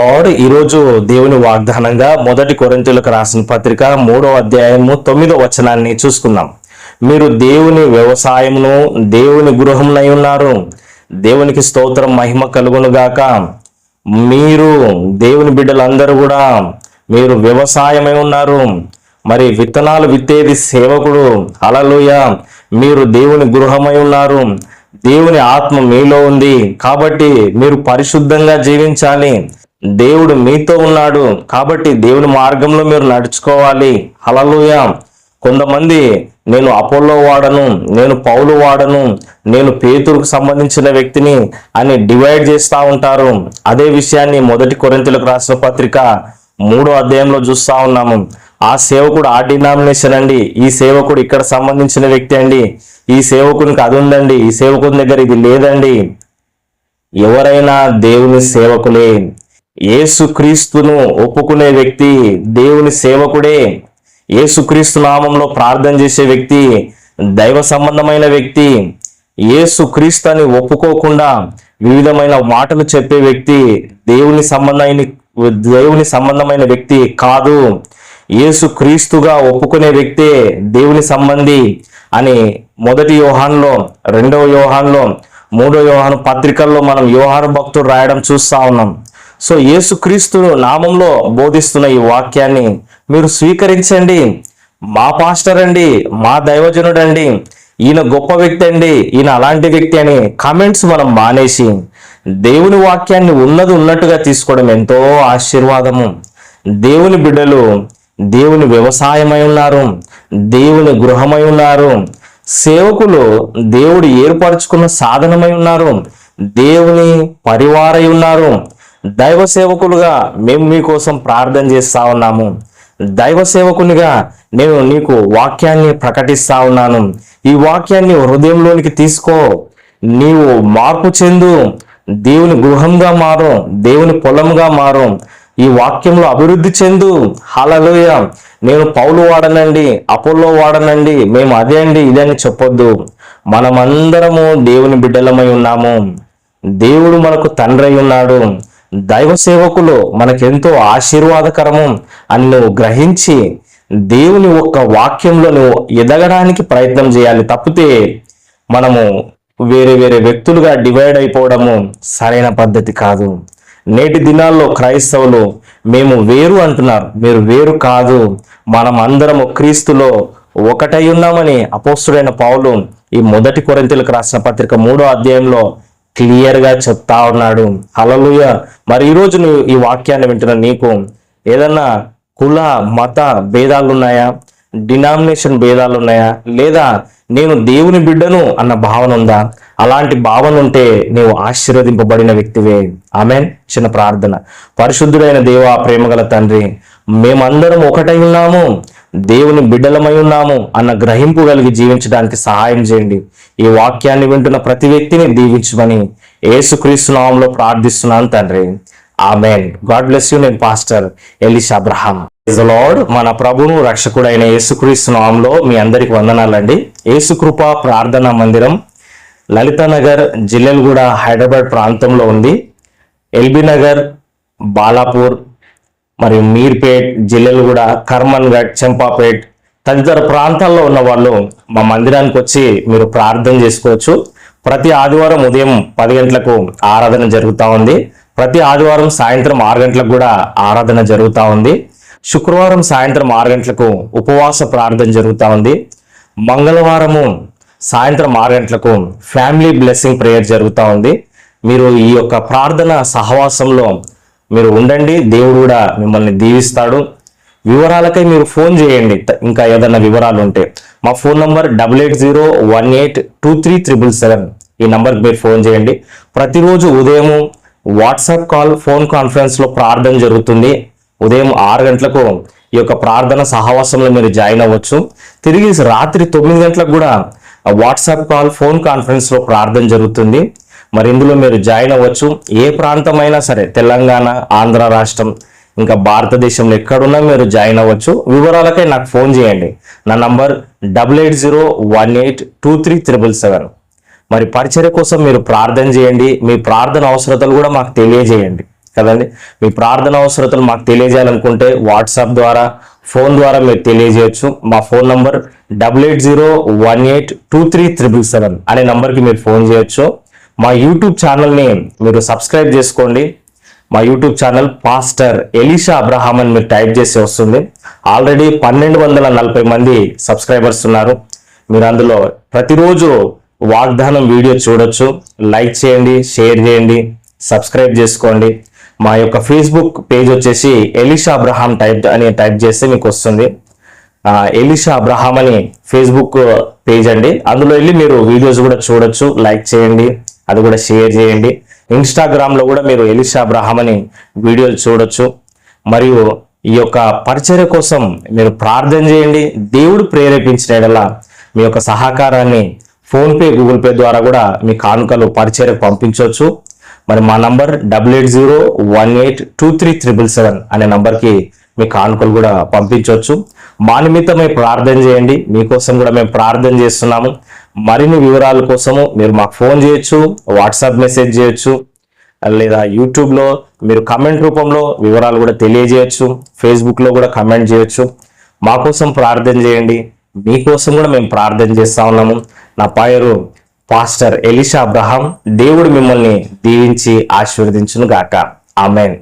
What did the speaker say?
Are ఈరోజు దేవుని వాగ్దానంగా మొదటి కొరింతలకు రాసిన పత్రిక మూడో అధ్యాయము తొమ్మిదో వచనాన్ని చూసుకుందాం. మీరు దేవుని వ్యవసాయమును దేవుని గృహమునై ఉన్నారు. దేవునికి స్తోత్రం మహిమ కలుగునుగాక మీరు దేవుని బిడ్డలందరూ కూడా మీరు వ్యవసాయమై ఉన్నారు. మరి విత్తనాలు విత్తేది సేవకుడు. అలలోయ మీరు దేవుని గృహమై ఉన్నారు. దేవుని ఆత్మ మీలో ఉంది. కాబట్టి మీరు పరిశుద్ధంగా జీవించాలి. దేవుడు మీతో ఉన్నాడు కాబట్టి దేవుని మార్గంలో మీరు నడుచుకోవాలి. అలలోయ కొంతమంది నేను అపోలో వాడను నేను పౌలు వాడను నేను పేతురుకు సంబంధించిన వ్యక్తిని అని డివైడ్ చేస్తూ ఉంటారు. అదే విషయాన్ని మొదటి కొరింతలకు రాసిన పత్రిక మూడో అధ్యాయంలో చూస్తూ ఉన్నాము. ఆ సేవకుడు ఆ డినామినేషన్ అండి. ఈ సేవకుడు ఇక్కడ సంబంధించిన వ్యక్తి అండి. ఈ సేవకునికి అది ఉందండి. ఈ సేవకుని దగ్గర ఇది లేదండి. ఎవరైనా దేవుని సేవకులే. యేసుక్రీస్తును ఒప్పుకునే వ్యక్తి దేవుని సేవకుడే యేసుక్రీస్తు నామంలో ప్రార్థన చేసే వ్యక్తి దైవ సంబంధమైన వ్యక్తి యేసుక్రీస్తు అని ఒప్పుకోకుండా వివిధమైన మాటలు చెప్పే వ్యక్తి దేవుని సంబంధమైన దేవుని సంబంధమైన వ్యక్తి కాదు. యేసు క్రీస్తుగా ఒప్పుకునే వ్యక్తే దేవుని సంబంధి అని మొదటి యోహాన్లో రెండవ యోహాన్లో మూడో యోహాను పత్రికల్లో మనం యోహాను భక్తుడు రాయడం చూస్తా ఉన్నాం. సో యేసుక్రీస్తు నామంలో బోధిస్తున్న ఈ వాక్యాన్ని మీరు స్వీకరించండి. మా పాస్టర్ అండి మా దైవజనుడు అండి ఈయన గొప్ప వ్యక్తి అండి ఈయన అలాంటి వ్యక్తి అని కామెంట్స్ మనం మానేసి దేవుని వాక్యాన్ని ఉన్నది ఉన్నట్టుగా తీసుకోవడం ఎంతో ఆశీర్వాదము. దేవుని బిడ్డలు దేవుని వ్యవసాయమై ఉన్నారు దేవుని గృహమై ఉన్నారు సేవకులు దేవుడు ఏర్పరచుకున్న సాధనమై ఉన్నారు దేవుని పరివారై ఉన్నారు దైవ సేవకులుగా మేము మీకోసం ప్రార్థన చేస్తా ఉన్నాము. దైవ సేవకునిగా నేను నీకు వాక్యాన్ని ప్రకటిస్తా ఉన్నాను. ఈ వాక్యాన్ని హృదయంలోనికి తీసుకో. నీవు మార్పు చెందు. దేవుని గృహంగా మారు. దేవుని పొలంగా మారు. ఈ వాక్యంలో అభివృద్ధి చెందు. హలలోయ నేను పౌలు వాడనండి అపోలో వాడనండి మేము అదే అండి ఇదే అని చెప్పొద్దు. మనమందరము దేవుని బిడ్డలమై ఉన్నాము. దేవుడు మనకు తండ్రి ఉన్నాడు. దైవ సేవకులు మనకెంతో ఆశీర్వాదకరము అని నువ్వు గ్రహించి దేవుని ఒక్క వాక్యంలో నువ్వు ఎదగడానికి ప్రయత్నం చేయాలి. తప్పితే మనము వేరే వేరే వ్యక్తులుగా డివైడ్ అయిపోవడము సరైన పద్ధతి కాదు. నేటి దినాల్లో క్రైస్తవులు మేము వేరు అంటున్నారు. మీరు వేరు కాదు. మనం అందరము క్రీస్తులో ఒకటై ఉన్నామని అపోస్తుడైన పౌలు ఈ మొదటి కొరంతలకు రాసిన పత్రిక మూడో అధ్యాయంలో క్లియర్గా చెప్తా ఉన్నాడు. అలలుయ మరి ఈరోజు నువ్వు ఈ వాక్యాన్ని వింటున్న నీకు ఏదన్నా కుల మత భేదాలు ఉన్నాయా డినామినేషన్ భేదాలు ఉన్నాయా లేదా నేను దేవుని బిడ్డను అన్న భావన ఉందా? అలాంటి భావన ఉంటే నీవు ఆశీర్వదింపబడిన వ్యక్తివే. ఆమెన్. చిన్న ప్రార్థన. పరిశుద్ధుడైన దేవ ప్రేమగల తండ్రి మేమందరం ఒకటై ఉన్నాము. దేవుని బిడ్డలమై ఉన్నాము అన్న గ్రహింపు కలిగి జీవించడానికి సహాయం చేయండి. ఈ వాక్యాన్ని వింటున్న ప్రతి వ్యక్తిని దీవించమని యేసుక్రీస్తు నామంలో ప్రార్థిస్తున్నాను తండ్రి. ఆమెన్. గాడ్ బ్లెస్ యూ నేను పాస్టర్ ఎలిష్ అబ్రహాం. లార్డ్. మన ప్రభును రక్షకుడైన యేసుక్రీస్తు నామంలో మీ అందరికి వందనాలండి. యేసుకృప ప్రార్థనా మందిరం లలితానగర్ జిల్లెలగూడ హైదరాబాద్ ప్రాంతంలో ఉంది. ఎల్బీ నగర్ బాలాపూర్ మరియు మీర్పేట్ జిల్లెలగూడ కర్మన్ఘట్ చెంపాపేట్ తదితర ప్రాంతాల్లో ఉన్న వాళ్ళు మా మందిరానికి వచ్చి మీరు ప్రార్థన చేసుకోవచ్చు. ప్రతి ఆదివారం ఉదయం పది గంటలకు ఆరాధన జరుగుతూ ఉంది. ప్రతి ఆదివారం సాయంత్రం ఆరు గంటలకు కూడా ఆరాధన జరుగుతూ ఉంది. శుక్రవారం సాయంత్రం ఆరు గంటలకు ఉపవాస ప్రార్థన జరుగుతూ ఉంది. మంగళవారము సాయంత్రం ఆరు గంటలకు ఫ్యామిలీ బ్లెస్సింగ్ ప్రేయర్ జరుగుతూ ఉంది. మీరు ఈ యొక్క ప్రార్థన సహవాసంలో మీరు ఉండండి దేవుడు కూడా మిమ్మల్ని దీవిస్తాడు. వివరాలకై మీరు ఫోన్ చేయండి ఇంకా ఏదైనా వివరాలు ఉంటే మా phone number double eight zero one eight two three triple seven. ఈ నంబర్కి మీరు ఫోన్ చేయండి. ప్రతిరోజు ఉదయం వాట్సాప్ కాల్ ఫోన్ కాన్ఫరెన్స్లో ప్రార్థన జరుగుతుంది. ఉదయం ఆరు గంటలకు ఈ యొక్క ప్రార్థన సహవాసంలో మీరు జాయిన్ అవ్వచ్చు. తిరిగి రాత్రి తొమ్మిది గంటలకు కూడా వాట్సాప్ కాల్ ఫోన్ కాన్ఫరెన్స్లో ప్రార్థన జరుగుతుంది. మరి ఇందులో మీరు జాయిన్ అవ్వచ్చు. ఏ ప్రాంతమైనా సరే తెలంగాణ ఆంధ్ర రాష్ట్రం ఇంకా భారతదేశంలో ఎక్కడున్నా మీరు జాయిన్ అవ్వచ్చు. వివరాలకై నాకు ఫోన్ చేయండి. నా number double eight zero one eight two three triple seven. మరి పరిచర్య కోసం మీరు ప్రార్థన చేయండి. మీ ప్రార్థన అవసరతలు కూడా మాకు తెలియజేయండి. కదండి? మీ ప్రార్థన అవసరతలు మాకు తెలియజేయాలనుకుంటే వాట్సాప్ ద్వారా ఫోన్ ద్వారా మీరు తెలియజేయచ్చు. మా phone number double eight zero one eight two three triple seven అనే నంబర్కి మీరు ఫోన్ చేయొచ్చు. మా యూట్యూబ్ ఛానల్ని మీరు సబ్స్క్రైబ్ చేసుకోండి. మా YouTube channel pastor Elisha Abraham అని మీరు టైప్ చేసి వస్తుంది. ఆల్రెడీ పన్నెండు వందల నలభై మంది సబ్స్క్రైబర్స్ ఉన్నారు. మీరు అందులో ప్రతిరోజు వాగ్దానం వీడియో చూడొచ్చు. లైక్ చేయండి షేర్ చేయండి సబ్స్క్రైబ్ చేసుకోండి. మా యొక్క ఫేస్బుక్ పేజ్ వచ్చేసి ఎలీషా అబ్రహాం టైప్ అని టైప్ చేస్తే మీకు వస్తుంది. ఎలీషా అబ్రహాం అని ఫేస్బుక్ పేజ్ అండి. అందులో వెళ్ళి మీరు వీడియోస్ కూడా చూడొచ్చు లైక్ చేయండి. అది కూడా షేర్ చేయండి. ఇన్స్టాగ్రామ్లో కూడా మీరు ఎలిషా అబ్రహాం అని వీడియోలు చూడొచ్చు. మరియు ఈ యొక్క పరిచర్య కోసం మీరు ప్రార్థన చేయండి. దేవుడు ప్రేరేపించిన యెడల మీ యొక్క సహకారాన్ని ఫోన్పే గూగుల్ పే ద్వారా కూడా మీ కానుకలు పరిచర్యకు పంపించవచ్చు. మరి మా number double eight zero one eight two three triple seven అనే నంబర్కి మీ కానుకలు కూడా పంపించవచ్చు. మా నిమిత్తమై ప్రార్థన చేయండి. మీకోసం కూడా మేము ప్రార్థన చేస్తున్నాము. మరిన్ని వివరాల కోసము మీరు మాకు ఫోన్ చేయొచ్చు వాట్సాప్ మెసేజ్ చేయొచ్చు లేదా యూట్యూబ్లో మీరు కమెంట్ రూపంలో వివరాలు కూడా తెలియజేయచ్చు ఫేస్బుక్లో కూడా కమెంట్ చేయొచ్చు. మా కోసం ప్రార్థన చేయండి. మీకోసం కూడా మేము ప్రార్థన చేస్తా ఉన్నాము. నా పేరు పాస్టర్ ఎలిషా అబ్రహాం దేవుడు మిమ్మల్ని దీవించి ఆశీర్వదించును గాక ఆమెన్.